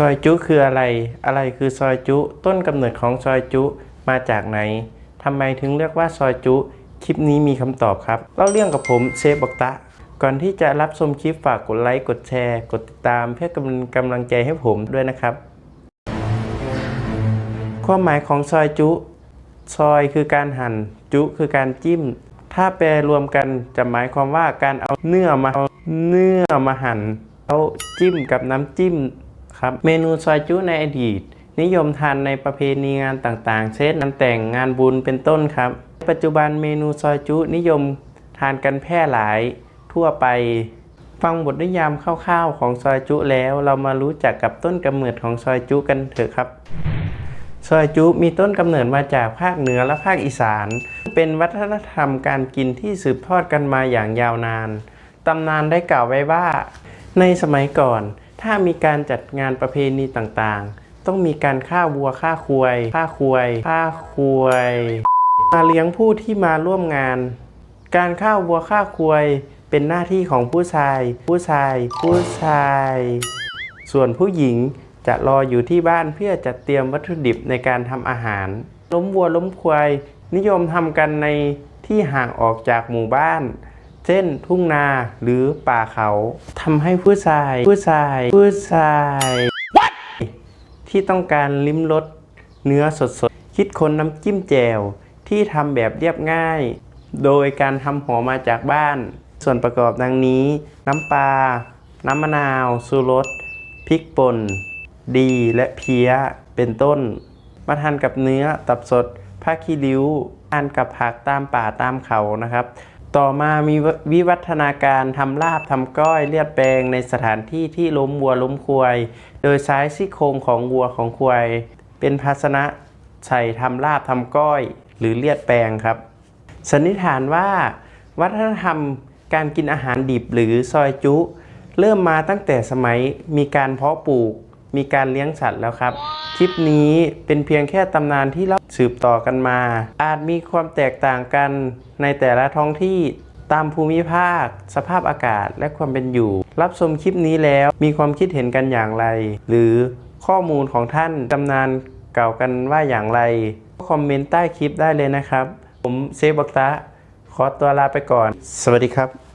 ซอยจุคืออะไร อะไรคือซอยจุ ต้นกำเนิดของซอยจุมาจากไหนทำไมถึงเรียกว่าซอยจุ คลิปนี้มีคำตอบครับ เล่าเรื่องกับผมเซฟบอกตะ ก่อนที่จะรับชมคลิปฝากกดไลค์ กดแชร์ กดติดตามเพื่อกำกำลังใจให้ผมด้วยนะครับ ความหมายของซอยจุ ซอยคือการหั่น จุคือการจิ้ม ถ้าแปลรวมกันจะหมายความว่าการเอาเนื้อมาเอาเนื้อมาหั่นแล้วจิ้มกับน้ำจิ้ม ครับ เมนูซอยจุในอดีต นิยมทานในประเพณีงานต่างๆ เช่นงานแต่งงานบุญเป็นต้นครับ ปัจจุบันเมนูซอยจุนิยมทานกันแพร่หลายทั่วไป ฟังบทนิยามคร่าวๆของซอยจุแล้วเรามารู้จักกับต้นกำเนิดของซอยจุกันเถอะครับซอยจุมีต้นกำเนิดมาจากภาคเหนือและภาคอีสาน เป็นวัฒนธรรมการกินที่สืบทอดกันมาอย่างยาวนาน ตำนานได้กล่าวไว้ว่า ในสมัยก่อน ถ้ามีการจัดงานประเพณีต่างๆ ต้องมีการฆ่าวัวฆ่าควายฆ่าควายฆ่าควายมาเลี้ยงผู้ที่มาร่วมงาน การฆ่าวัวฆ่าควายเป็นหน้าที่ของผู้ชาย ผู้ชาย ผู้ชาย ส่วนผู้หญิงจะรออยู่ที่บ้านเพื่อจัดเตรียมวัตถุดิบในการทำอาหาร ล้มวัวล้มควายนิยมทำกันในที่ห่างออกจากหมู่บ้าน เช่นทุ่งนาหรือป่าเขาทำให้ผู้ชายผู้ชายผู้ชายที่ต้องการลิ้มรสเนื้อสดๆ คิดค้นน้ำจิ้มแจ่วที่ทำแบบเรียบง่าย โดยการทำหอมมาจากบ้าน ส่วนประกอบดังนี้ น้ำปลา น้ำมะนาวสูรสพริกป่น ดีและเพี้ยเป็นต้น มาทานกับเนื้อตับสดผ้าขี้ริ้วทานกับผักตามป่าตามเขานะครับ ต่อมามีวิวัฒนาการทำลาบทำก้อยเลียดแปลงในสถานที่ที่ล้มวัวล้มควาย โดยใช้ซี่โครงของวัวของควาย เป็นภาชนะใส่ทำลาบทำก้อย หรือเลียดแปลงครับสันนิษฐานว่า วัฒนธรรมการกินอาหารดิบหรือซอยจุ เริ่มมาตั้งแต่สมัยมีการเพาะปลูก มีการเลี้ยงสัตว์แล้วครับ คลิปนี้เป็นเพียงแค่ตำนานที่เล่า สืบต่อกันมา อาจมีความแตกต่างกันในแต่ละท้องที่ตามภูมิภาค สภาพอากาศและความเป็นอยู่ รับชมคลิปนี้แล้วมีความคิดเห็นกันอย่างไร หรือข้อมูลของท่านตำนานเก่ากันว่าอย่างไร คอมเมนต์ใต้คลิปได้เลยนะครับ ผมเซฟบักตะขอตัวลาไปก่อน สวัสดีครับ